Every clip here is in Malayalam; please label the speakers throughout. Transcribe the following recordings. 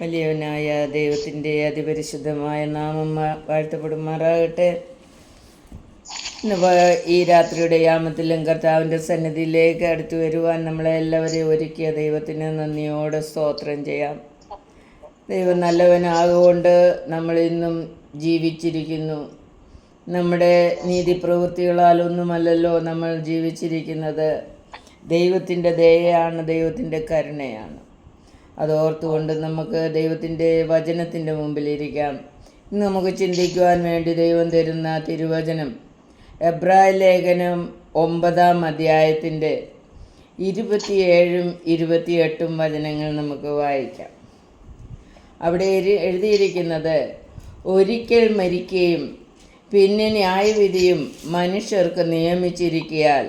Speaker 1: വലിയവനായ ദൈവത്തിന്റെ അതിപരിശുദ്ധമായ നാമം വാഴ്ത്തപ്പെടുമാറാകട്ടെ. ഈ രാത്രിയുടെ യാമത്തിലും കർത്താവിന്റെ സന്നിധിയിലേക്ക് അടുത്തു വരുവാൻ നമ്മളെ എല്ലാവരെയും ഒരുക്കിയ ദൈവത്തിന് നന്ദിയോടെ സ്തോത്രം ചെയ്യാം. ദൈവം നല്ലവനാകൊണ്ട് നമ്മൾ ഇന്നും ജീവിച്ചിരിക്കുന്നു. നമ്മുടെ നീതിപ്രവൃത്തികളാലൊന്നുമല്ലല്ലോ നമ്മൾ ജീവിച്ചിരിക്കുന്നത്. ദൈവത്തിന്റെ ദയയാണ് ദൈവത്തിന്റെ കരുണയാണ്. അതോർത്തുകൊണ്ട് നമുക്ക് ദൈവത്തിന്റെ വചനത്തിന്റെ മുമ്പിലിരിക്കാം. ഇന്ന് നമുക്ക് ചിന്തിക്കുവാൻ വേണ്ടി ദൈവം തരുന്ന തിരുവചനം എബ്രായ ലേഖനം ഒമ്പതാം അധ്യായത്തിന്റെ ഇരുപത്തിയേഴും ഇരുപത്തിയെട്ടും വചനങ്ങൾ നമുക്ക് വായിക്കാം. അവിടെ എഴുതിയിരിക്കുന്നത് ഒരിക്കൽ മരിക്കുകയും പിന്നെ ന്യായവിധിയും മനുഷ്യർക്ക് നിയമിച്ചിരിക്കിയാൽ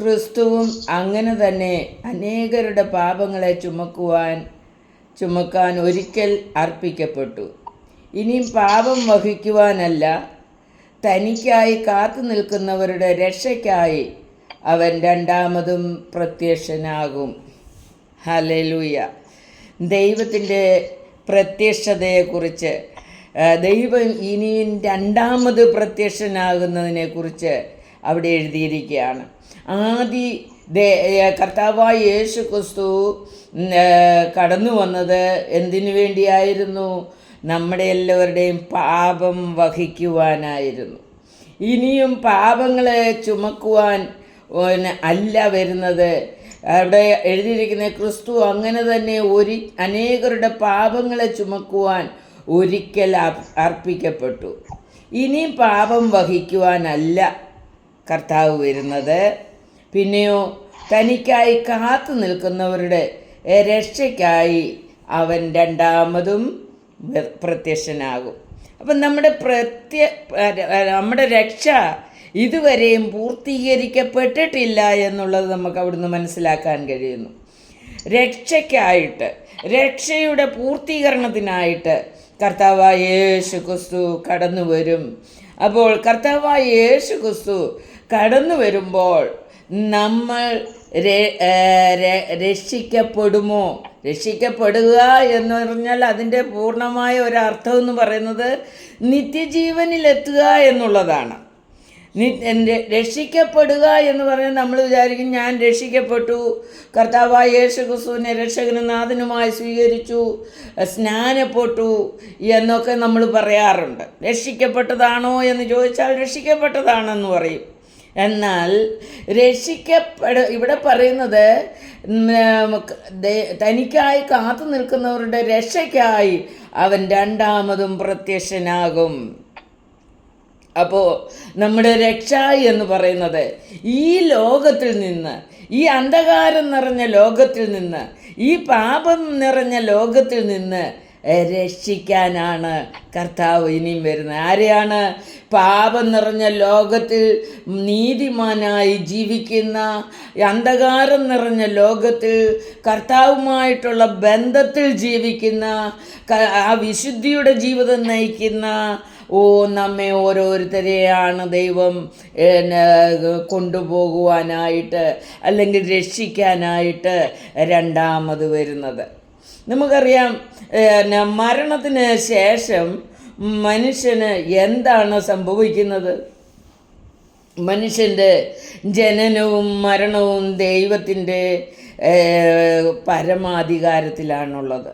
Speaker 1: ക്രിസ്തുവും അങ്ങനെ തന്നെ അനേകരുടെ പാപങ്ങളെ ചുമക്കുവാൻ ചുമക്കാൻ ഒരിക്കൽ അർപ്പിക്കപ്പെട്ടു. ഇനിയും പാപം വഹിക്കുവാനല്ല തനിക്കായി കാത്തു നിൽക്കുന്നവരുടെ രക്ഷയ്ക്കായി അവൻ രണ്ടാമതും പ്രത്യക്ഷനാകും. ഹലലൂയ ദൈവത്തിന്റെ പ്രത്യക്ഷതയെക്കുറിച്ച് ദൈവം ഇനിയും രണ്ടാമത് പ്രത്യക്ഷനാകുന്നതിനെക്കുറിച്ച് അവിടെ എഴുതിയിരിക്കുകയാണ്. ആദി കർത്താവായ യേശു ക്രിസ്തു കടന്നു വന്നത് എന്തിനു വേണ്ടിയായിരുന്നു? നമ്മുടെ എല്ലാവരുടെയും പാപം വഹിക്കുവാനായിരുന്നു. ഇനിയും പാപങ്ങളെ ചുമക്കുവാൻ അല്ല വരുന്നത്. അവിടെ എഴുതിയിരിക്കുന്ന ക്രിസ്തു അങ്ങനെ തന്നെ ഒരു അനേകരുടെ പാപങ്ങളെ ചുമക്കുവാൻ ഒരിക്കൽ അർപ്പിക്കപ്പെട്ടു. ഇനി പാപം വഹിക്കുവാനല്ല. കർത്താവ് വരുന്നത്. പിന്നെയോ തനിക്കായി കാത്തു നിൽക്കുന്നവരുടെ രക്ഷയ്ക്കായി അവൻ രണ്ടാമതും പ്രത്യക്ഷനാകും. അപ്പം നമ്മുടെ പ്രത്യ നമ്മുടെ രക്ഷ ഇതുവരെയും പൂർത്തീകരിക്കപ്പെട്ടിട്ടില്ല എന്നുള്ളത് നമുക്ക് അവിടുന്ന് മനസ്സിലാക്കാൻ കഴിയുന്നു. രക്ഷയ്ക്കായിട്ട് രക്ഷയുടെ പൂർത്തീകരണത്തിനായിട്ട് കർത്താവായ യേശു ക്രിസ്തു കടന്നു വരും അപ്പോൾ കർത്താവായ യേശു ക്രിസ്തു കടന്നു വരുമ്പോൾ നമ്മൾ രക്ഷിക്കപ്പെടുമോ? രക്ഷിക്കപ്പെടുക എന്ന് പറഞ്ഞാൽ അതിന്റെ പൂർണമായ ഒരർത്ഥം എന്ന് പറയുന്നത് നിത്യജീവനിലെത്തുക എന്നുള്ളതാണ്. രക്ഷിക്കപ്പെടുക എന്ന് പറഞ്ഞാൽ നമ്മൾ വിചാരിക്കും ഞാൻ രക്ഷിക്കപ്പെട്ടു. കർത്താവായ യേശു ക്രിസ്തുവിനെ രക്ഷകനും നാഥനുമായി സ്വീകരിച്ചു സ്നാനപ്പെട്ടു എന്നൊക്കെ നമ്മൾ പറയാറുണ്ട്. രക്ഷിക്കപ്പെട്ടതാണോ എന്ന് ചോദിച്ചാൽ രക്ഷിക്കപ്പെട്ടതാണെന്ന് പറയും. എന്നാൽ രക്ഷിക്കപ്പെട ഇവിടെ പറയുന്നത് തനിക്കായി കാത്തു നിൽക്കുന്നവരുടെ രക്ഷയ്ക്കായി അവൻ രണ്ടാമതും പ്രത്യക്ഷനാകും. അപ്പോൾ നമ്മുടെ രക്ഷ എന്ന് പറയുന്നത് ഈ ലോകത്തിൽ നിന്ന് ഈ അന്ധകാരം നിറഞ്ഞ ലോകത്തിൽ നിന്ന് ഈ പാപം നിറഞ്ഞ ലോകത്തിൽ നിന്ന് രക്ഷിക്കാനാണ് കർത്താവ് ഇനിയും വരുന്നത്. ആരെയാണ് പാപം നിറഞ്ഞ ലോകത്തിൽ നീതിമാനായി ജീവിക്കുന്ന അന്ധകാരം നിറഞ്ഞ ലോകത്തിൽ കർത്താവുമായിട്ടുള്ള ബന്ധത്തിൽ ജീവിക്കുന്ന ആ വിശുദ്ധിയുടെ ജീവിതം നയിക്കുന്ന ഓ നമ്മെ ഓരോരുത്തരെയാണ് ദൈവം കൊണ്ടുപോകുവാനായിട്ട് അല്ലെങ്കിൽ രക്ഷിക്കാനായിട്ട് രണ്ടാമത് വരുന്നത്. നമുക്കറിയാം പിന്നെ, മരണത്തിന് ശേഷം മനുഷ്യന് എന്താണ് സംഭവിക്കുന്നത്? മനുഷ്യന്റെ ജനനവും മരണവും ദൈവത്തിന്റെ പരമാധികാരത്തിലാണുള്ളത്.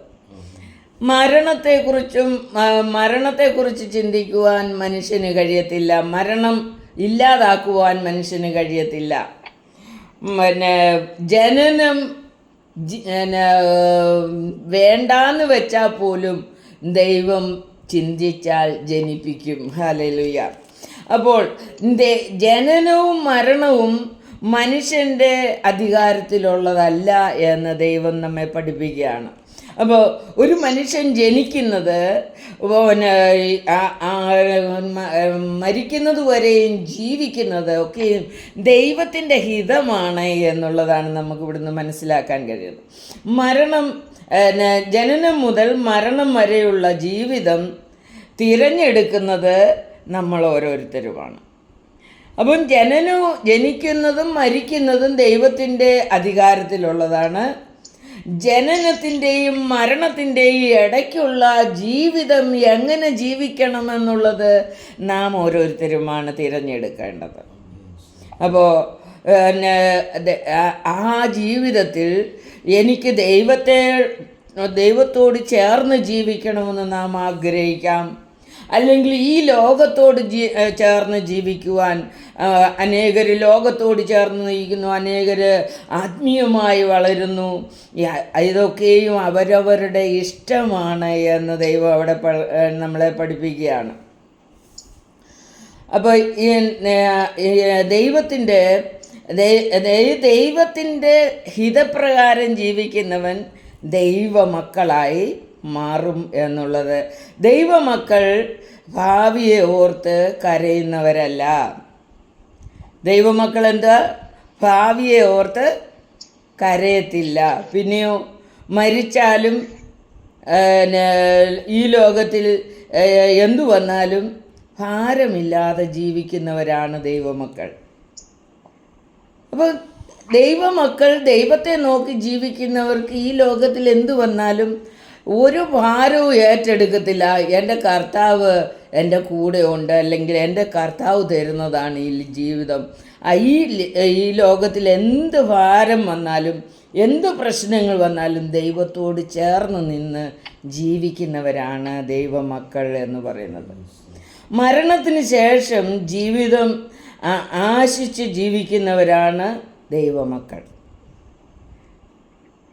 Speaker 1: മരണത്തെക്കുറിച്ചും മരണത്തെക്കുറിച്ച് ചിന്തിക്കുവാൻ മനുഷ്യന് കഴിയത്തില്ല. മരണം ഇല്ലാതാക്കുവാൻ മനുഷ്യന് കഴിയത്തില്ല. പിന്നെ ജനനം വേണ്ടാന്ന് വെച്ചാൽ പോലും ദൈവം ചിന്തിച്ചാൽ ജനിപ്പിക്കും. ഹലലുയ അപ്പോൾ ജനനവും മരണവും മനുഷ്യന്റെ അധികാരത്തിലുള്ളതല്ല എന്ന് ദൈവം നമ്മെ പഠിപ്പിക്കുകയാണ്. അപ്പോൾ ഒരു മനുഷ്യൻ ജനിക്കുന്നത് മരിക്കുന്നത് വരെയും ജീവിക്കുന്നത് ഒക്കെ ദൈവത്തിന്റെ ഹിതമാണ് എന്നുള്ളതാണ് നമുക്ക് ഇവിടുന്ന് മനസ്സിലാക്കാൻ കഴിയുന്നത്. മരണം ജനനം മുതൽ മരണം വരെയുള്ള ജീവിതം തിരഞ്ഞെടുക്കുന്നത് നമ്മൾ ഓരോരുത്തരുമാണ്. അപ്പം ജനനവും ജനിക്കുന്നതും മരിക്കുന്നതും ദൈവത്തിന്റെ അധികാരത്തിലുള്ളതാണ്. ജനനത്തിന്റെയും മരണത്തിന്റെയും ഇടയ്ക്കുള്ള ജീവിതം എങ്ങനെ ജീവിക്കണമെന്നുള്ളത് നാം ഓരോരുത്തരുമാണ് തിരഞ്ഞെടുക്കേണ്ടത്. അപ്പോൾ ആ ജീവിതത്തിൽ എനിക്ക് ദൈവത്തെ ദൈവത്തോട് ചേർന്ന് ജീവിക്കണമെന്ന് നാം ആഗ്രഹിക്കാം. അല്ലെങ്കിൽ ഈ ലോകത്തോട് ജീ ചേർന്ന് ജീവിക്കുവാൻ അനേകർ ലോകത്തോട് ചേർന്ന് നയിക്കുന്നു അനേകർ ആത്മീയമായി വളരുന്നു. ഇതൊക്കെയും അവരവരുടെ ഇഷ്ടമാണ് എന്ന് ദൈവം അവിടെ നമ്മളെ പഠിപ്പിക്കുകയാണ്. അപ്പോൾ ഈ ദൈവത്തിന്റെ ദൈവത്തിന്റെ ഹിതപ്രകാരം ജീവിക്കുന്നവൻ ദൈവമക്കളായി മാറും എന്നുള്ളത്. ദൈവമക്കൾ ഭാവിയെ ഓർത്ത് കരയുന്നവരല്ല. ദൈവമക്കൾ എന്താ? ഭാവിയെ ഓർത്ത് കരയത്തില്ല. പിന്നെയോ മരിച്ചാലും ഈ ലോകത്തിൽ എന്തു വന്നാലും ഭാരമില്ലാതെ ജീവിക്കുന്നവരാണ് ദൈവമക്കൾ. അപ്പോൾ ദൈവമക്കൾ ദൈവത്തെ നോക്കി ജീവിക്കുന്നവർക്ക് ഈ ലോകത്തിൽ എന്തു വന്നാലും ഒരു ഭാരവും ഏറ്റെടുക്കത്തില്ല. എന്റെ കർത്താവ് എന്റെ കൂടെ ഉണ്ട് അല്ലെങ്കിൽ എന്റെ കർത്താവ് തരുന്നതാണ് ഈ ജീവിതം. ഈ ഈ ലോകത്തിൽ എന്ത് ഭാരം വന്നാലും എന്ത് പ്രശ്നങ്ങൾ വന്നാലും ദൈവത്തോട് ചേർന്ന് നിന്ന് ജീവിക്കുന്നവരാണ് ദൈവമക്കൾ എന്ന് പറയുന്നത്. മരണത്തിന് ശേഷം ജീവിതം ആശിച്ച് ജീവിക്കുന്നവരാണ് ദൈവമക്കൾ.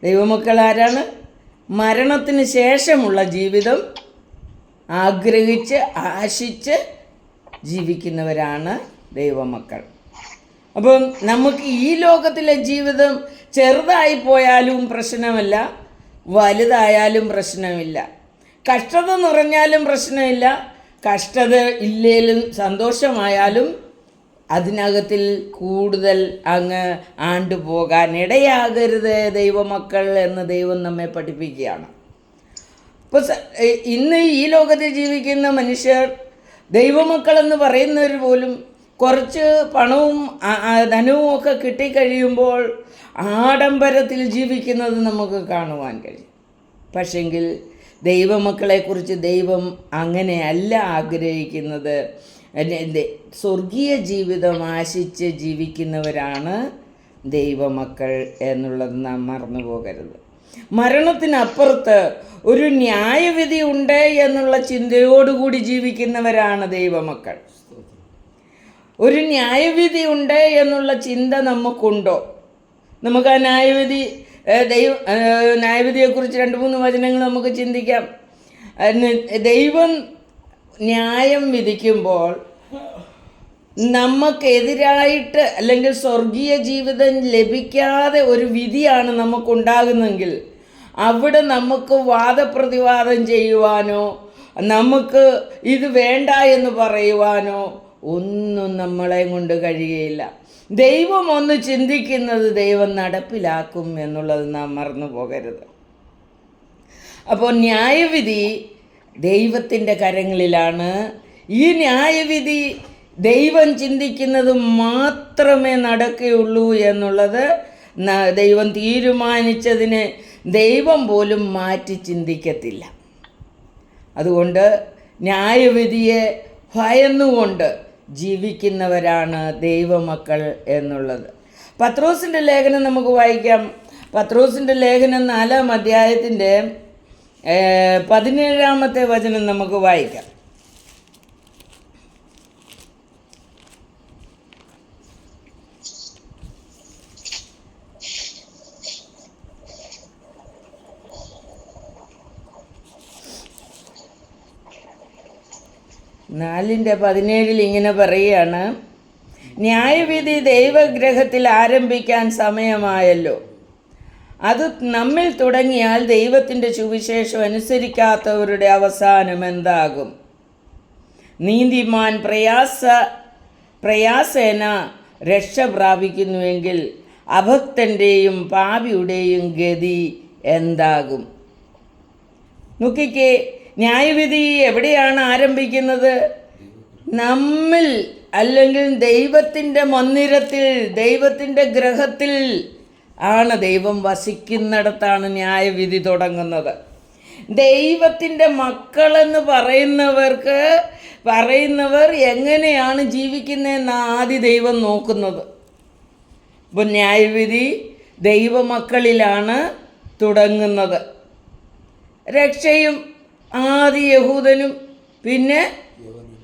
Speaker 1: ദൈവമക്കൾ ആരാണ്? മരണത്തിന് ശേഷമുള്ള ജീവിതം ആഗ്രഹിച്ച് ആശിച്ച് ജീവിക്കുന്നവരാണ് ദൈവമക്കൾ. അപ്പം നമുക്ക് ഈ ലോകത്തിലെ ജീവിതം ചെറുതായി പോയാലും പ്രശ്നമല്ല വലുതായാലും പ്രശ്നമില്ല. കഷ്ടത നിറഞ്ഞാലും പ്രശ്നമില്ല കഷ്ടത ഇല്ലേലും സന്തോഷമായാലും അതിനകത്തിൽ കൂടുതൽ അങ്ങ് ആണ്ടുപോകാൻ ഇടയാകരുത് ദൈവമക്കൾ എന്ന് ദൈവം നമ്മെ പഠിപ്പിക്കുകയാണ്. ഇപ്പോൾ ഇന്ന് ഈ ലോകത്ത് ജീവിക്കുന്ന മനുഷ്യർ ദൈവമക്കളെന്ന് പറയുന്നവർ പോലും കുറച്ച് പണവും ധനവും ഒക്കെ കിട്ടിക്കഴിയുമ്പോൾ ആഡംബരത്തിൽ ജീവിക്കുന്നത് നമുക്ക് കാണുവാൻ കഴിയും. പക്ഷെങ്കിൽ ദൈവമക്കളെക്കുറിച്ച് ദൈവം അങ്ങനെയല്ല ആഗ്രഹിക്കുന്നത്. സ്വർഗീയ ജീവിതം ആശിച്ച് ജീവിക്കുന്നവരാണ് ദൈവമക്കൾ എന്നുള്ളത് നാം മറന്നു പോകരുത്. മരണത്തിനപ്പുറത്ത് ഒരു ന്യായവിധി ഉണ്ട് എന്നുള്ള ചിന്തയോടുകൂടി ജീവിക്കുന്നവരാണ് ദൈവമക്കൾ. ഒരു ന്യായവിധി ഉണ്ട് എന്നുള്ള ചിന്ത നമുക്കുണ്ടോ? നമുക്ക് ആ ന്യായവിധി ദൈവ ന്യായവിധിയെക്കുറിച്ച് രണ്ട് മൂന്ന് വചനങ്ങൾ നമുക്ക് ചിന്തിക്കാം. ദൈവം ന്യായം വിധിക്കുമ്പോൾ നമുക്കെതിരായിട്ട് അല്ലെങ്കിൽ സ്വർഗീയ ജീവിതം ലഭിക്കാതെ ഒരു വിധിയാണ് നമുക്കുണ്ടാകുന്നെങ്കിൽ അവിടെ നമുക്ക് വാദപ്രതിവാദം ചെയ്യുവാനോ നമുക്ക് ഇത് വേണ്ട എന്ന് പറയുവാനോ ഒന്നും നമ്മളെ കൊണ്ട് കഴിയുകയില്ല. ദൈവം ഒന്ന് ചിന്തിക്കുന്നത് ദൈവം നടപ്പിലാക്കും എന്നുള്ളത് നാം മറന്നു പോകരുത് അപ്പോൾ ന്യായവിധി ദൈവത്തിന്റെ കരങ്ങളിലാണ് ഈ ന്യായവിധി ദൈവം ചിന്തിക്കുന്നത് മാത്രമേ നടക്കുകയുള്ളൂ എന്നുള്ളത് ദൈവം തീരുമാനിച്ചതിനെ ദൈവം പോലും മാറ്റി ചിന്തിക്കത്തില്ല. അതുകൊണ്ട് ന്യായവിധിയെ ഭയന്നുകൊണ്ട് ജീവിക്കുന്നവരാണ് ദൈവമക്കൾ എന്നുള്ളത്. പത്രോസിന്റെ ലേഖനം നമുക്ക് വായിക്കാം. പത്രോസിന്റെ ലേഖനം നാലാം അധ്യായത്തിന്റെ പതിനേഴാമത്തെ വചനം നമുക്ക് വായിക്കാം. നാലിന്റെ പതിനേഴിൽ ഇങ്ങനെ പറയുകയാണ് ന്യായവിധി ദൈവഗ്രഹത്തിൽ ആരംഭിക്കാൻ സമയമായല്ലോ. അത് നമ്മിൽ തുടങ്ങിയാൽ ദൈവത്തിന്റെ സുവിശേഷം അനുസരിക്കാത്തവരുടെ അവസാനം എന്താകും? നീന്തിമാൻ പ്രയാസ പ്രയാസേന രക്ഷ പ്രാപിക്കുന്നുവെങ്കിൽ അഭക്തന്റെയും പാപിയുടെയും ഗതി എന്താകും? നോക്കിക്കേ ന്യായവിധി എവിടെയാണ് ആരംഭിക്കുന്നത്? നമ്മിൽ അല്ലെങ്കിൽ ദൈവത്തിന്റെ മന്ദിരത്തിൽ ദൈവത്തിന്റെ ഗ്രഹത്തിൽ. ആണ് ദൈവം വസിക്കുന്നിടത്താണ് ന്യായവിധി തുടങ്ങുന്നത്. ദൈവത്തിന്റെ മക്കളെന്ന് പറയുന്നവർക്ക് പറയുന്നവർ എങ്ങനെയാണ് ജീവിക്കുന്നതെന്ന് ആദ്യ ദൈവം നോക്കുന്നത്. ഇപ്പം ന്യായവിധി ദൈവമക്കളിലാണ് തുടങ്ങുന്നത്. രക്ഷയും ആദി യഹൂദനും പിന്നെ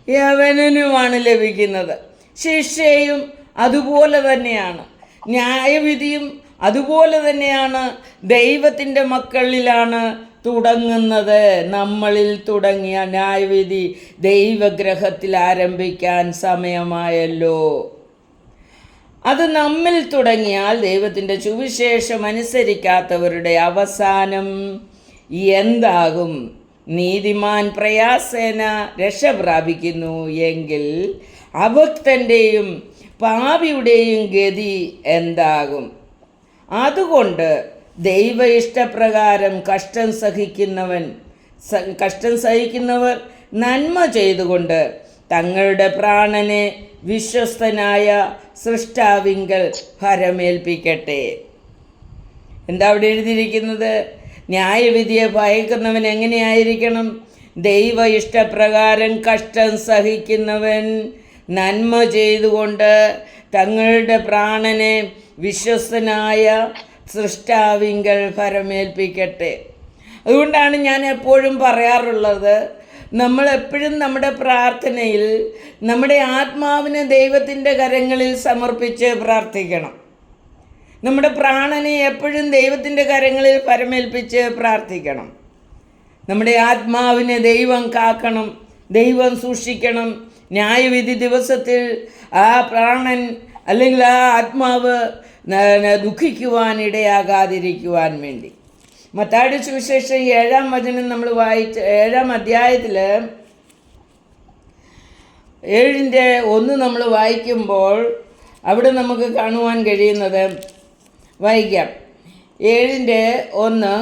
Speaker 1: യവനനുമാണ് ലഭിക്കുന്നത്. ശിക്ഷയും അതുപോലെ തന്നെയാണ്. ന്യായവിധിയും അതുപോലെ തന്നെയാണ് ദൈവത്തിന്റെ മക്കളിലാണ് തുടങ്ങുന്നത്. നമ്മളിൽ തുടങ്ങിയ ന്യായവിധി ദൈവഗ്രഹത്തിൽ ആരംഭിക്കാൻ സമയമായല്ലോ. അത് നമ്മിൽ തുടങ്ങിയാൽ ദൈവത്തിന്റെ സുവിശേഷം അനുസരിക്കാത്തവരുടെ അവസാനം എന്താകും? നീതിമാൻ പ്രയാസേന രക്ഷ പ്രാപിക്കുന്നു എങ്കിൽ അഭക്തന്റെയും പാപിയുടെയും ഗതി എന്താകും? അതുകൊണ്ട് ദൈവ ഇഷ്ടപ്രകാരം കഷ്ടം സഹിക്കുന്നവൻ കഷ്ടം സഹിക്കുന്നവർ നന്മ ചെയ്തുകൊണ്ട് തങ്ങളുടെ പ്രാണനെ വിശ്വസ്തനായ സൃഷ്ടാവിങ്കൽ ഭരമേൽപ്പിക്കട്ടെ എന്താ അവിടെ എഴുതിയിരിക്കുന്നത്? ന്യായവിധിയെ ഭയക്കുന്നവൻ എങ്ങനെയായിരിക്കണം? ദൈവ ഇഷ്ടപ്രകാരം കഷ്ടം സഹിക്കുന്നവൻ നന്മ ചെയ്തുകൊണ്ട് തങ്ങളുടെ പ്രാണനെ വിശ്വസ്തനായ സൃഷ്ടാവിങ്കൽ ഫരമേൽപ്പിക്കട്ടെ അതുകൊണ്ടാണ് ഞാൻ എപ്പോഴും പറയാറുള്ളത് നമ്മൾ എപ്പോഴും നമ്മുടെ പ്രാർത്ഥനയിൽ നമ്മുടെ ആത്മാവിനെ ദൈവത്തിന്റെ കരങ്ങളിൽ സമർപ്പിച്ച് പ്രാർത്ഥിക്കണം. നമ്മുടെ പ്രാണനെ എപ്പോഴും ദൈവത്തിന്റെ കരങ്ങളിൽ പരമേൽപ്പിച്ച് പ്രാർത്ഥിക്കണം. നമ്മുടെ ആത്മാവിനെ ദൈവം കാക്കണം ദൈവം സൂക്ഷിക്കണം ന്യായവിധി ദിവസത്തിൽ ആ പ്രാണൻ അല്ലെങ്കിൽ ആ ആത്മാവ് ദുഃഖിക്കുവാൻ ഇടയാകാതിരിക്കുവാൻ വേണ്ടി. മത്താടി സുവിശേഷം ഏഴാം വചനം നമ്മൾ വായിച്ച ഏഴാം അധ്യായത്തിൽ ഏഴിന്റെ ഒന്ന് നമ്മൾ വായിക്കുമ്പോൾ അവിടെ നമുക്ക് കാണുവാൻ കഴിയുന്നത് വായിക്കാം. ഏഴിന്റെ ഒന്ന്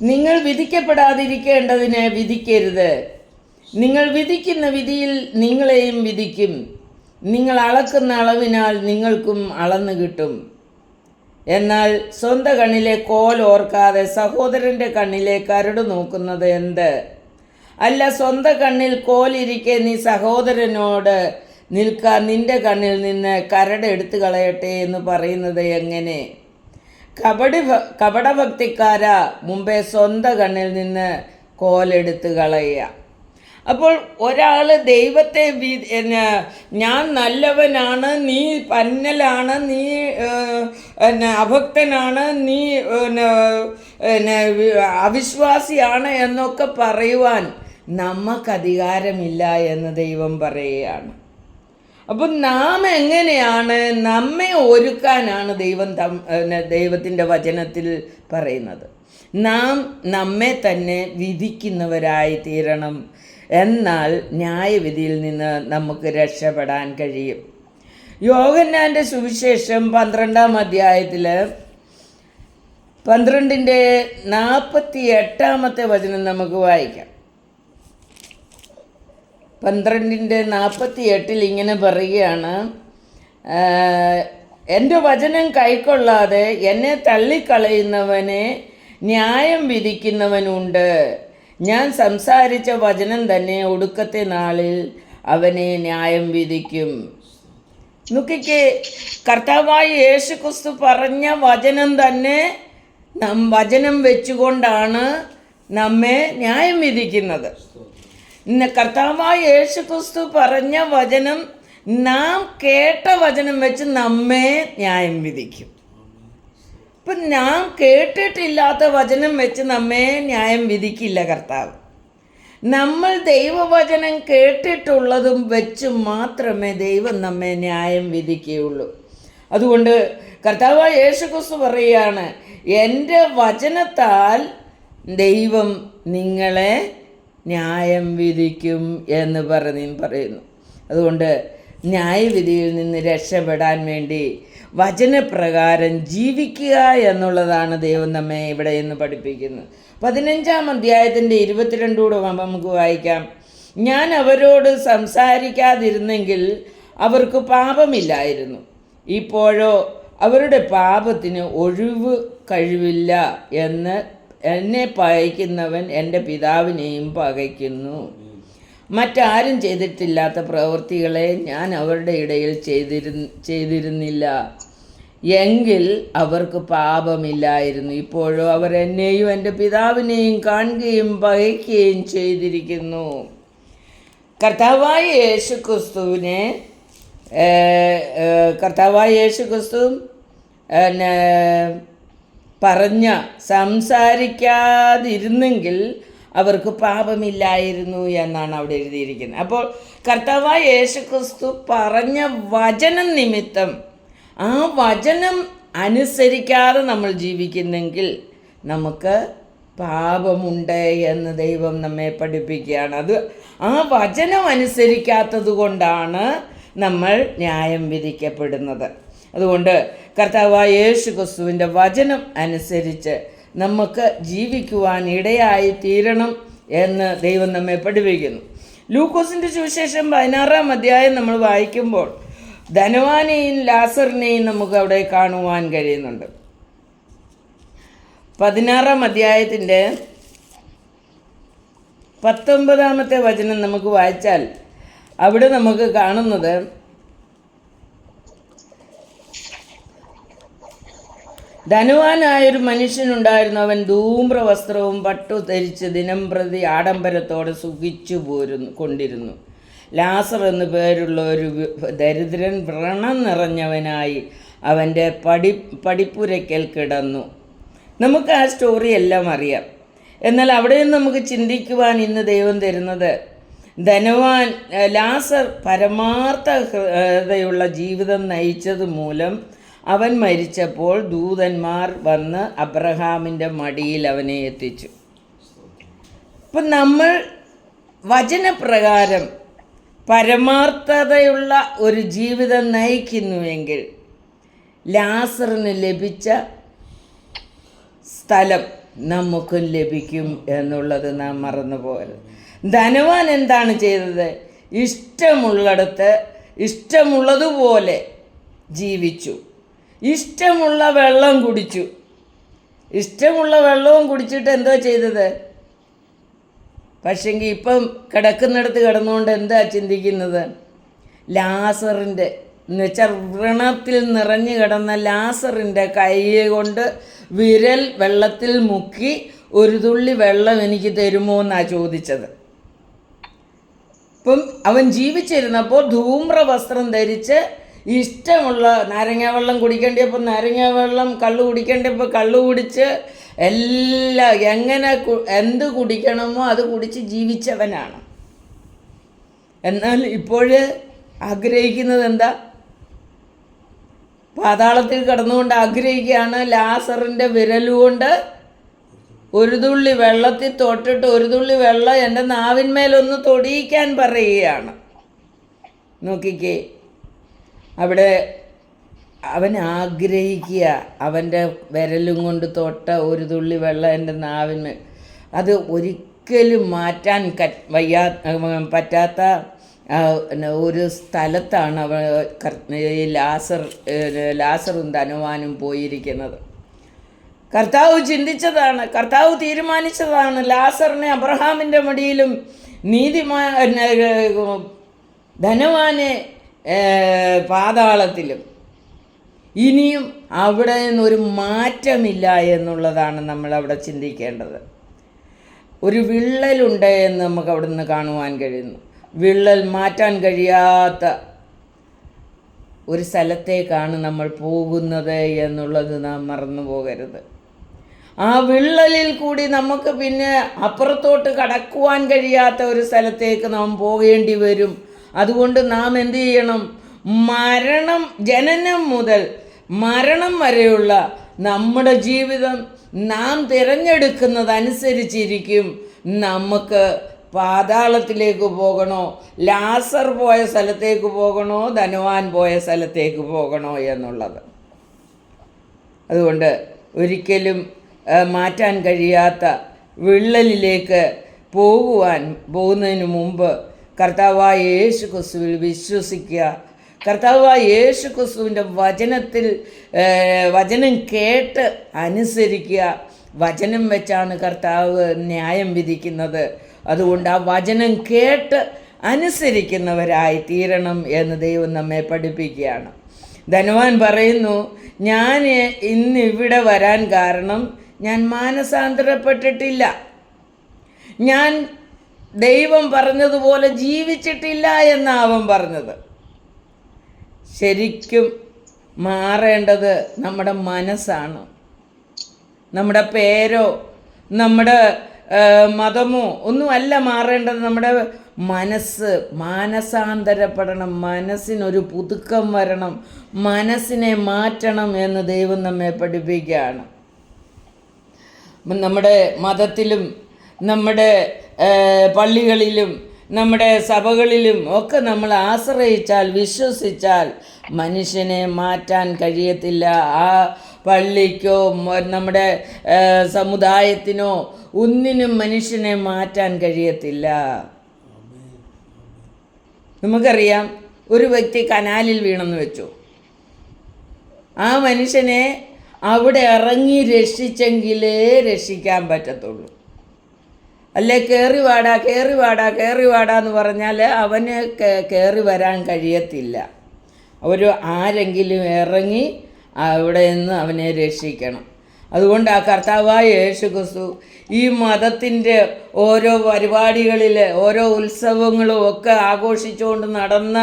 Speaker 1: നിങ്ങൾ വിധിക്കപ്പെടാതിരിക്കേണ്ടതിന് വിധിക്കരുത്. നിങ്ങൾ വിധിക്കുന്ന വിധിയിൽ നിങ്ങളെയും വിധിക്കും. നിങ്ങൾ അളക്കുന്ന അളവിനാൽ നിങ്ങൾക്കും അളന്നു കിട്ടും. എന്നാൽ സ്വന്തം കണ്ണിലെ കോൽ ഓർക്കാതെ സഹോദരന്റെ കണ്ണിലെ കരട് നോക്കുന്നത് എന്ത്? അല്ല സ്വന്തം കണ്ണിൽ കോലിരിക്കെ നീ സഹോദരനോട് നിൽക്കാൻ നിന്റെ കണ്ണിൽ നിന്ന് കരട് എടുത്തു കളയട്ടെ എന്ന് പറയുന്നത് എങ്ങനെ? കപടി കപടഭക്തിക്കാര മുമ്പേ സ്വന്തം കണ്ണിൽ നിന്ന് കോലെടുത്ത് കളയുക. അപ്പോൾ ഒരാൾ ദൈവത്തെ വി എന്ന ഞാൻ നല്ലവനാണ് നീ പന്നലാണ് നീ പിന്നെ അഭക്തനാണ് നീ എന്ന, അവിശ്വാസിയാണ് എന്നൊക്കെ പറയുവാൻ നമുക്ക് അധികാരമില്ല എന്ന് ദൈവം പറയുകയാണ്. അപ്പം നാം എങ്ങനെയാണ് നമ്മെ ഒരുക്കാനാണ് ദൈവം തം ദൈവത്തിന്റെ വചനത്തിൽ പറയുന്നത്. നാം നമ്മെ തന്നെ വിധിക്കുന്നവരായി തീരണം. എന്നാൽ ന്യായവിധിയിൽ നിന്ന് നമുക്ക് രക്ഷപ്പെടാൻ കഴിയും. യോഗന്നാന്റെ സുവിശേഷം പന്ത്രണ്ടാം അധ്യായത്തിൽ പന്ത്രണ്ടിന്റെ നാൽപ്പത്തി എട്ടാമത്തെ വചനം നമുക്ക് വായിക്കാം. പന്ത്രണ്ടിന്റെ നാൽപ്പത്തി എട്ടിൽ ഇങ്ങനെ പറയുകയാണ് എന്റെ വചനം കൈക്കൊള്ളാതെ എന്നെ തള്ളിക്കളയുന്നവനെ ന്യായം വിധിക്കുന്നവനുണ്ട്. ഞാൻ സംസാരിച്ച വചനം തന്നെ ഒടുക്കത്തെ നാളിൽ അവനെ ന്യായം വിധിക്കും. നോക്കിക്കേ കർത്താവായ യേശു ക്രിസ്തു പറഞ്ഞ വചനം തന്നെ നം വചനം വെച്ചുകൊണ്ടാണ് നമ്മെ ന്യായം വിധിക്കുന്നത്. ഇന്ന് കർത്താവായ യേശു ക്രിസ്തു പറഞ്ഞ വചനം നാം കേട്ട വചനം വെച്ച് നമ്മെ ന്യായം വിധിക്കും. ഇപ്പം നാം കേട്ടിട്ടില്ലാത്ത വചനം വെച്ച് നമ്മെ ന്യായം വിധിക്കില്ല കർത്താവ്. നമ്മൾ ദൈവവചനം കേട്ടിട്ടുള്ളതും വെച്ച് മാത്രമേ ദൈവം നമ്മെ ന്യായം വിധിക്കുകയുള്ളൂ. അതുകൊണ്ട് കർത്താവ് യേശു ക്രിസ്തു പറയുകയാണ് എന്റെ വചനത്താൽ ദൈവം നിങ്ങളെ ന്യായം വിധിക്കും എന്ന് പറഞ്ഞ് പറയുന്നു. അതുകൊണ്ട് ന്യായവിധിയിൽ നിന്ന് രക്ഷപ്പെടാൻ വേണ്ടി വചനപ്രകാരം ജീവിക്കുക എന്നുള്ളതാണ് ദൈവം നമ്മെ ഇവിടെ നിന്ന് പഠിപ്പിക്കുന്നത് പതിനഞ്ചാം അധ്യായത്തിന്റെ ഇരുപത്തിരണ്ടൂടെ നമുക്ക് വായിക്കാം. ഞാൻ അവരോട് സംസാരിക്കാതിരുന്നെങ്കിൽ അവർക്ക് പാപമില്ലായിരുന്നു. ഇപ്പോഴോ അവരുടെ പാപത്തിന് ഒഴിവ് കഴിവില്ല എന്ന് എന്നെ പകയ്ക്കുന്നവൻ എന്റെ പിതാവിനെയും പകയ്ക്കുന്നു. മറ്റാരും ചെയ്തിട്ടില്ലാത്ത പ്രവൃത്തികളെ ഞാൻ അവരുടെ ഇടയിൽ ചെയ്തിരു ചെയ്തിരുന്നില്ല. എങ്കിൽ അവർക്ക് പാപമില്ലായിരുന്നു. ഇപ്പോഴോ അവർ എന്നെയും എന്റെ പിതാവിനെയും കാണുകയും പകയ്ക്കുകയും ചെയ്തിരിക്കുന്നു. കർത്താവായ യേശു ക്രിസ്തുവിനെ കർത്താവായ യേശു ക്രിസ്തു പറഞ്ഞ സംസാരിക്കാതിരുന്നെങ്കിൽ അവർക്ക് പാപമില്ലായിരുന്നു എന്നാണ് അവിടെ എഴുതിയിരിക്കുന്നത്. അപ്പോൾ കർത്താവായ യേശുക്രിസ്തു പറഞ്ഞ വചനം നിമിത്തം ആ വചനം അനുസരിക്കാതെ നമ്മൾ ജീവിക്കുന്നെങ്കിൽ നമുക്ക് പാപമുണ്ട് എന്ന് ദൈവം നമ്മെ പഠിപ്പിക്കുകയാണ്. അത് ആ വചനം അനുസരിക്കാത്തത് കൊണ്ടാണ് നമ്മൾ ന്യായം വിധിക്കപ്പെടുന്നത്. അതുകൊണ്ട് കർത്താവായ യേശു ക്രിസ്തുവിന്റെ വചനം അനുസരിച്ച് നമുക്ക് ജീവിക്കുവാൻ ഇടയായി തീരണം എന്ന് ദൈവം നമ്മെ പഠിപ്പിക്കുന്നു. ലൂക്കോസിന്റെ സുവിശേഷം പതിനാറാം അധ്യായം നമ്മൾ വായിക്കുമ്പോൾ ധനവാനെയും ലാസറിനെയും നമുക്ക് അവിടെ കാണുവാൻ കഴിയുന്നുണ്ട്. പതിനാറാം അധ്യായത്തിന്റെ പത്തൊമ്പതാമത്തെ വചനം നമുക്ക് വായിച്ചാൽ അവിടെ നമുക്ക് കാണുന്നത് ധനുവാനായൊരു മനുഷ്യനുണ്ടായിരുന്നു അവൻ ധൂമ്ര വസ്ത്രവും പട്ടു ധരിച്ച് ദിനം പ്രതി ആഡംബരത്തോടെ സുഖിച്ചു പോരുന്നു കൊണ്ടിരുന്നു. ലാസർ എന്നു പേരുള്ള ഒരു ദരിദ്രൻ വ്രണം നിറഞ്ഞവനായി അവന്റെ പടി പടിപ്പുരയ്ക്കൽ കിടന്നു. നമുക്ക് ആ സ്റ്റോറി എല്ലാം അറിയാം. എന്നാൽ അവിടെ നിന്ന് നമുക്ക് ചിന്തിക്കുവാൻ ഇന്ന് ദൈവം തരുന്നത് ധനവാൻ ലാസർ പരമാർത്ഥ ഹൃദയുള്ള ജീവിതം നയിച്ചത് മൂലം അവൻ മരിച്ചപ്പോൾ ദൂതന്മാർ വന്ന് അബ്രഹാമിന്റെ മടിയിൽ അവനെ എത്തിച്ചു. അപ്പം നമ്മൾ വചനപ്രകാരം പരമാർത്ഥതയുള്ള ഒരു ജീവിതം നയിക്കുന്നുവെങ്കിൽ ലാസറിന് ലഭിച്ച സ്ഥലം നമുക്കും ലഭിക്കും എന്നുള്ളത് നാം മറന്നു പോകരുത് ധനവാൻ എന്താണ് ചെയ്തത്? ഇഷ്ടമുള്ളിടത്ത് ഇഷ്ടമുള്ളതുപോലെ ജീവിച്ചു. ഇഷ്ടമുള്ള വെള്ളം കുടിച്ചു. ഇഷ്ടമുള്ള വെള്ളവും കുടിച്ചിട്ട് എന്തോ ചെയ്തത്? പക്ഷെങ്കിൽ ഇപ്പം കിടക്കുന്നിടത്ത് കിടന്നുകൊണ്ട് എന്താ ചിന്തിക്കുന്നത്? ലാസറിന്റെ എന്ന് വെച്ചാൽ വ്രണത്തിൽ നിറഞ്ഞു കിടന്ന ലാസറിന്റെ കൈ കൊണ്ട് വിരൽ വെള്ളത്തിൽ മുക്കി ഒരു തുള്ളി വെള്ളം എനിക്ക് തരുമോ എന്നാണ് ചോദിച്ചത്. ഇപ്പം അവൻ ജീവിച്ചിരുന്നപ്പോൾ ധൂമ്ര വസ്ത്രം ധരിച്ച് ഇഷ്ടമുള്ള നാരങ്ങ വെള്ളം കുടിക്കേണ്ടിയപ്പോൾ നാരങ്ങ വെള്ളം കള്ള് കുടിക്കേണ്ടിയപ്പോൾ കള്ള് കുടിച്ച് എല്ലാ എങ്ങനെ എന്ത് കുടിക്കണമോ അത് കുടിച്ച് ജീവിച്ചവനാണ്. എന്നാൽ ഇപ്പോൾ ആഗ്രഹിക്കുന്നത് എന്താ? പാതാളത്തിൽ കിടന്നുകൊണ്ട് ആഗ്രഹിക്കുകയാണ് ലാസറിന്റെ വിരലുകൊണ്ട് ഒരു തുള്ളി വെള്ളത്തിൽ തൊട്ടിട്ട് ഒരു തുള്ളി വെള്ളം എന്റെ നാവിന്മേലൊന്ന് തൊടിയിക്കാൻ പറയുകയാണ്. നോക്കിക്കേ അവിടെ അവൻ ആഗ്രഹിക്കുക അവന്റെ വിരലും കൊണ്ട് തൊട്ട ഒരു തുള്ളി വെള്ളം എന്റെ നാവിന്. അത് ഒരിക്കലും മാറ്റാൻ ക വയ്യാ പറ്റാത്ത ഒരു സ്ഥലത്താണ് അവ ഈ ലാസർ ലാസറും ധനവാനും പോയിരിക്കുന്നത്. കർത്താവ് ചിന്തിച്ചതാണ് കർത്താവ് തീരുമാനിച്ചതാണ് ലാസറിനെ അബ്രഹാമിന്റെ മടിയിലും നീതിമാ ധനവാനെ പാതാളത്തിലും. ഇനിയും അവിടെ നിന്നൊരു മാറ്റമില്ല എന്നുള്ളതാണ് നമ്മൾ അവിടെ ചിന്തിക്കേണ്ടത്. ഒരു വിള്ളലുണ്ട് എന്ന് നമുക്ക് അവിടെ നിന്ന് കാണുവാൻ കഴിയുന്നു. വിള്ളൽ മാറ്റാൻ കഴിയാത്ത ഒരു സ്ഥലത്തേക്കാണ് നമ്മൾ പോകുന്നത് എന്നുള്ളത് നാം മറന്നു പോകരുത്. ആ വിള്ളലിൽ കൂടി നമുക്ക് പിന്നെ അപ്പുറത്തോട്ട് കടക്കുവാൻ കഴിയാത്ത ഒരു സ്ഥലത്തേക്ക് നാം പോകേണ്ടി വരും അതുകൊണ്ട് നാം എന്ത് ചെയ്യണം? മരണം ജനനം മുതൽ മരണം വരെയുള്ള നമ്മുടെ ജീവിതം നാം തിരഞ്ഞെടുക്കുന്നതനുസരിച്ചിരിക്കും. നമുക്ക് പാതാളത്തിലേക്ക് പോകണോ? ലാസർ പോയ സ്ഥലത്തേക്ക് പോകണോ? ധനവാൻ പോയ സ്ഥലത്തേക്ക് പോകണോ എന്നുള്ളത്. അതുകൊണ്ട് ഒരിക്കലും മാറ്റാൻ കഴിയാത്ത വിള്ളലിലേക്ക് പോകുവാൻ പോകുന്നതിന് മുമ്പ് കർത്താവായ യേശു ക്രിസ്തുവിൽ വിശ്വസിക്കുക. കർത്താവായ യേശു ക്രിസ്തുവിന്റെ വചനത്തിൽ വചനം കേട്ട് അനുസരിക്കുക. വചനം വെച്ചാണ് കർത്താവ് ന്യായം വിധിക്കുന്നത്. അതുകൊണ്ട് ആ വചനം കേട്ട് അനുസരിക്കുന്നവരായി തീരണം എന്ന് ദൈവം നമ്മെ പഠിപ്പിക്കുകയാണ്. ധനവാൻ പറയുന്നു ഞാൻ ഇന്നിവിടെ വരാൻ കാരണം ഞാൻ മാനസാന്തരപ്പെട്ടിട്ടില്ല. ഞാൻ ദൈവം പറഞ്ഞതുപോലെ ജീവിച്ചിട്ടില്ല എന്ന് പറഞ്ഞത്. ശരിക്കും മാറേണ്ടത് നമ്മുടെ മനസ്സാണ്. നമ്മുടെ പേരോ നമ്മുടെ മതമോ ഒന്നുമല്ല മാറേണ്ടത്. നമ്മുടെ മനസ്സ് മാനസാന്തരപ്പെടണം. മനസ്സിനൊരു പുതുക്കം വരണം. മനസ്സിനെ മാറ്റണം എന്ന് ദൈവം നമ്മെ പഠിപ്പിക്കുകയാണ്. നമ്മുടെ മതത്തിലും നമ്മുടെ പള്ളികളിലും നമ്മുടെ സഭകളിലും ഒക്കെ നമ്മൾ ആശ്രയിച്ചാൽ വിശ്വസിച്ചാൽ മനുഷ്യനെ മാറ്റാൻ കഴിയത്തില്ല. ആ പള്ളിക്കോ നമ്മുടെ സമുദായത്തിനോ ഒന്നിനും മനുഷ്യനെ മാറ്റാൻ കഴിയത്തില്ല. നമുക്കറിയാം ഒരു വ്യക്തി കനാലിൽ വീണെന്ന് വെച്ചു. ആ മനുഷ്യനെ അവിടെ ഇറങ്ങി രക്ഷിച്ചെങ്കിലേ രക്ഷിക്കാൻ പറ്റത്തുള്ളൂ. അല്ലെ? കയറി വാടാ കയറി വാടാ കയറി വാടാ എന്ന് പറഞ്ഞാൽ അവന് കയറി വരാൻ കഴിയത്തില്ല. ഒരു ആരെങ്കിലും ഇറങ്ങി അവിടെ നിന്ന് അവനെ രക്ഷിക്കണം. അതുകൊണ്ട് ആ കർത്താവായ യേശു ക്രിസ്തു ഈ മതത്തിന്റെ ഓരോ പരിപാടികളിൽ ഓരോ ഉത്സവങ്ങളും ഒക്കെ ആഘോഷിച്ചുകൊണ്ട് നടന്ന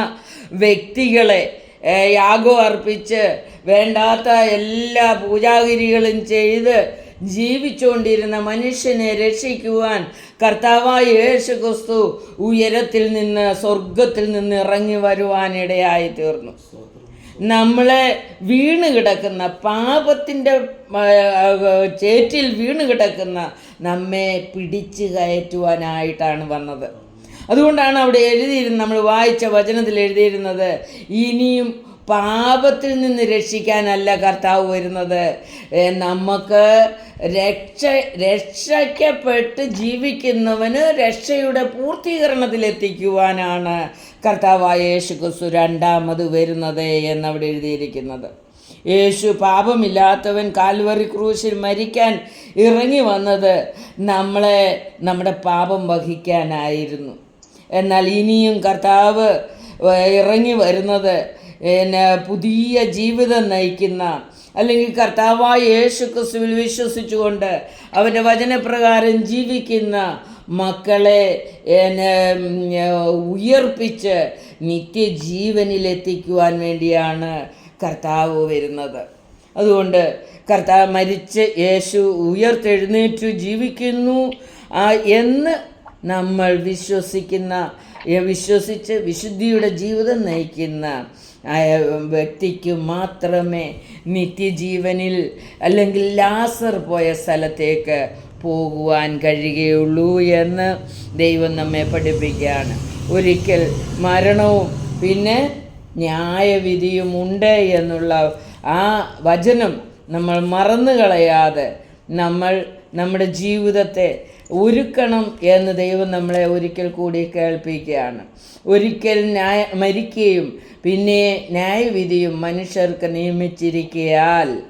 Speaker 1: വ്യക്തികളെ യാഗം അർപ്പിച്ച് വേണ്ടാത്ത എല്ലാ പൂജാഗിരികളും ചെയ്ത് ജീവിച്ചുകൊണ്ടിരുന്ന മനുഷ്യനെ രക്ഷിക്കുവാൻ കർത്താവായ യേശു ക്രിസ്തു ഉയരത്തിൽ നിന്ന് സ്വർഗത്തിൽ നിന്ന് ഇറങ്ങി വരുവാനിടയായി തീർന്നു നമ്മളെ വീണ് കിടക്കുന്ന പാപത്തിന്റെ ചേറ്റിൽ വീണ് കിടക്കുന്ന നമ്മെ പിടിച്ചു കയറ്റുവാനായിട്ടാണ് വന്നത്. അതുകൊണ്ടാണ് അവിടെ എഴുതിയിരുന്നത് നമ്മൾ വായിച്ച വചനത്തിൽ എഴുതിയിരുന്നത് ഇനിയും പാപത്തിൽ നിന്ന് രക്ഷിക്കാനല്ല കർത്താവ് വരുന്നത്. നമുക്ക് രക്ഷ രക്ഷയ്ക്കപ്പെട്ട് ജീവിക്കുന്നവന് രക്ഷയുടെ പൂർത്തീകരണത്തിലെത്തിക്കുവാനാണ് കർത്താവായ യേശു ക്രിസ്തു രണ്ടാമത് വരുന്നത് എന്നവിടെ എഴുതിയിരിക്കുന്നത്. യേശു പാപമില്ലാത്തവൻ കാൽവറി ക്രൂശിൽ മരിക്കാൻ ഇറങ്ങി വന്നത് നമ്മളെ നമ്മുടെ പാപം വഹിക്കാനായിരുന്നു. എന്നാൽ ഇനിയും കർത്താവ് ഇറങ്ങി വരുന്നത് പിന്നെ പുതിയ ജീവിതം നയിക്കുന്ന അല്ലെങ്കിൽ കർത്താവായ യേശു ക്രിസ്തുവിൽ വിശ്വസിച്ചുകൊണ്ട് അവന്റെ വചനപ്രകാരം ജീവിക്കുന്ന മക്കളെ ഉയർപ്പിച്ച് നിത്യജീവനിലെത്തിക്കുവാൻ വേണ്ടിയാണ് കർത്താവ് വരുന്നത്. അതുകൊണ്ട് കർത്താവ് മരിച്ച് യേശു ഉയർത്തെഴുന്നേറ്റു ജീവിക്കുന്നു. എന്ന് നമ്മൾ വിശ്വസിക്കുന്ന വിശ്വസിച്ച് വിശുദ്ധിയുടെ ജീവിതം നയിക്കുന്ന വ്യക്തിക്ക് മാത്രമേ നിത്യജീവനിൽ അല്ലെങ്കിൽ ലാസർ പോയ സ്ഥലത്തേക്ക് പോകുവാൻ കഴിയുകയുള്ളൂ എന്ന് ദൈവം നമ്മെ പഠിപ്പിക്കുകയാണ്. ഒരിക്കൽ മരണവും പിന്നെ ന്യായവിധിയും ഉണ്ട് എന്നുള്ള ആ വചനം നമ്മൾ മറന്നു കളയാതെ നമ്മൾ നമ്മുടെ ജീവിതത്തെ ഒരുക്കണം എന്ന് ദൈവം നമ്മളെ ഒരിക്കൽ കൂടി കേൾപ്പിക്കുകയാണ്. ഒരിക്കൽ ന്യായ മരിക്കുകയും പിന്നെ ന്യായവിധിയും മനുഷ്യർക്ക് നിയമിച്ചിരിക്കയാൽ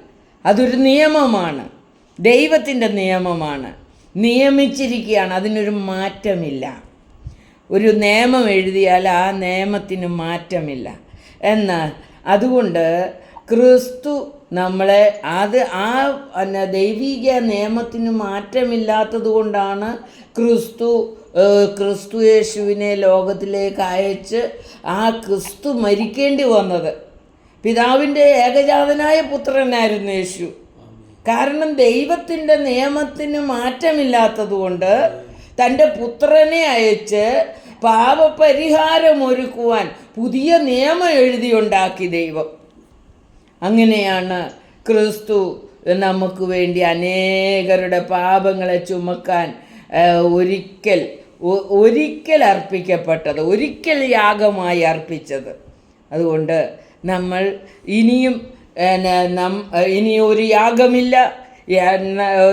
Speaker 1: അതൊരു നിയമമാണ്. ദൈവത്തിന്റെ നിയമമാണ്. നിയമിച്ചിരിക്കുകയാണ് അതിനൊരു മാറ്റമില്ല. ഒരു നിയമം എഴുതിയാൽ ആ നിയമത്തിന് മാറ്റമില്ല. എന്നാൽ അതുകൊണ്ട് ക്രിസ്തു നമ്മളെ അത് ആ പിന്നെ ദൈവിക നിയമത്തിന് മാറ്റമില്ലാത്തത് കൊണ്ടാണ് ക്രിസ്തു ക്രിസ്തു യേശുവിനെ ലോകത്തിലേക്ക് അയച്ച് ആ ക്രിസ്തു മരിക്കേണ്ടി വന്നത്. പിതാവിന്റെ ഏകജാതനായ പുത്രനായിരുന്നു യേശു. കാരണം ദൈവത്തിന്റെ നിയമത്തിന് മാറ്റമില്ലാത്തതുകൊണ്ട് തന്റെ പുത്രനെ അയച്ച് പാപപരിഹാരം ഒരുക്കുവാൻ പുതിയ നിയമം എഴുതിയുണ്ടാക്കി ദൈവം. അങ്ങനെയാണ് ക്രിസ്തു നമുക്ക് വേണ്ടി അനേകരുടെ പാപങ്ങളെ ചുമക്കാൻ ഒരിക്കൽ ഒരിക്കൽ അർപ്പിക്കപ്പെട്ടത് ഒരിക്കൽ യാഗമായി അർപ്പിച്ചത്. അതുകൊണ്ട് നമ്മൾ ഇനിയും ന- ഇനി ഒരു യാഗമില്ല.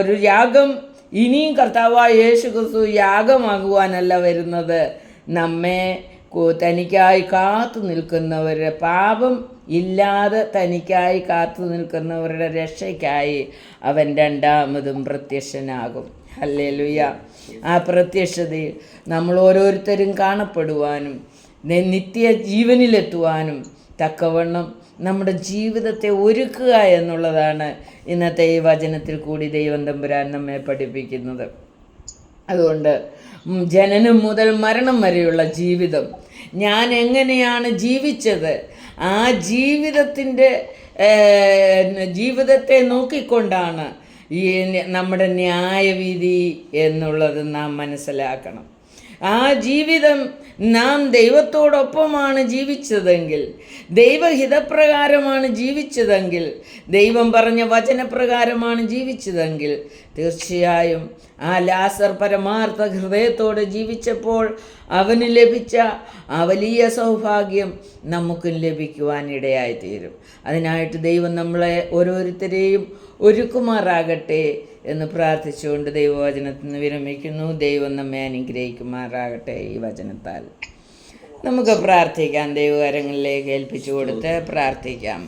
Speaker 1: ഒരു യാഗം ഇനിയും കർത്താവായ യേശു ക്രിസ്തു യാഗമാകുവാനല്ല വരുന്നത്. നമ്മെ തനിക്കായി കാത്തു നിൽക്കുന്നവരുടെ പാപം ഇല്ലാതെ തനിക്കായി കാത്തു നിൽക്കുന്നവരുടെ രക്ഷയ്ക്കായി അവൻ രണ്ടാമതും പ്രത്യക്ഷനാകും. അല്ലേ ഹല്ലേലൂയ. ആ പ്രത്യക്ഷതയിൽ നമ്മൾ ഓരോരുത്തരും കാണപ്പെടുവാനും നിത്യ ജീവനിലെത്തുവാനും തക്കവണ്ണം നമ്മുടെ ജീവിതത്തെ ഒരുക്കുക എന്നുള്ളതാണ് ഇന്നത്തെ ഈ വചനത്തിൽ കൂടി ദൈവം തമ്പുരാൻ നമ്മെ പഠിപ്പിക്കുന്നത്. അതുകൊണ്ട് ജനനം മുതൽ മരണം വരെയുള്ള ജീവിതം. ഞാൻ എങ്ങനെയാണ് ജീവിച്ചത്? ആ ജീവിതത്തിന്റെ ജീവിതത്തെ നോക്കിക്കൊണ്ടാണ് ഈ നമ്മുടെ ന്യായവിധി എന്നുള്ളത് നാം മനസ്സിലാക്കണം. ആ ജീവിതം നാം ദൈവത്തോടൊപ്പമാണ് ജീവിച്ചതെങ്കിൽ ദൈവഹിതപ്രകാരമാണ് ജീവിച്ചതെങ്കിൽ ദൈവം പറഞ്ഞ വചനപ്രകാരമാണ് ജീവിച്ചതെങ്കിൽ തീർച്ചയായും ആ ലാസർ പരമാർത്ഥ ഹൃദയത്തോടെ ജീവിച്ചപ്പോൾ അവന് ലഭിച്ച ആ വലിയ സൗഭാഗ്യം നമുക്കും ലഭിക്കുവാനിടയായിത്തീരും. അതിനായിട്ട് ദൈവം നമ്മളെ ഓരോരുത്തരെയും ഒരുക്കുമാറാകട്ടെ. എന്ന് പ്രാർത്ഥിച്ചുകൊണ്ട് ദൈവവചനത്തിൽ നിന്ന് വിരമിക്കുന്നു. ദൈവം നമ്മെ അനുഗ്രഹിക്കുമാറാകട്ടെ ഈ വചനത്താൽ. നമുക്ക് പ്രാർത്ഥിക്കാം. ദൈവകരങ്ങളിലേക്ക് ഏൽപ്പിച്ചു കൊടുത്ത് പ്രാർത്ഥിക്കാം.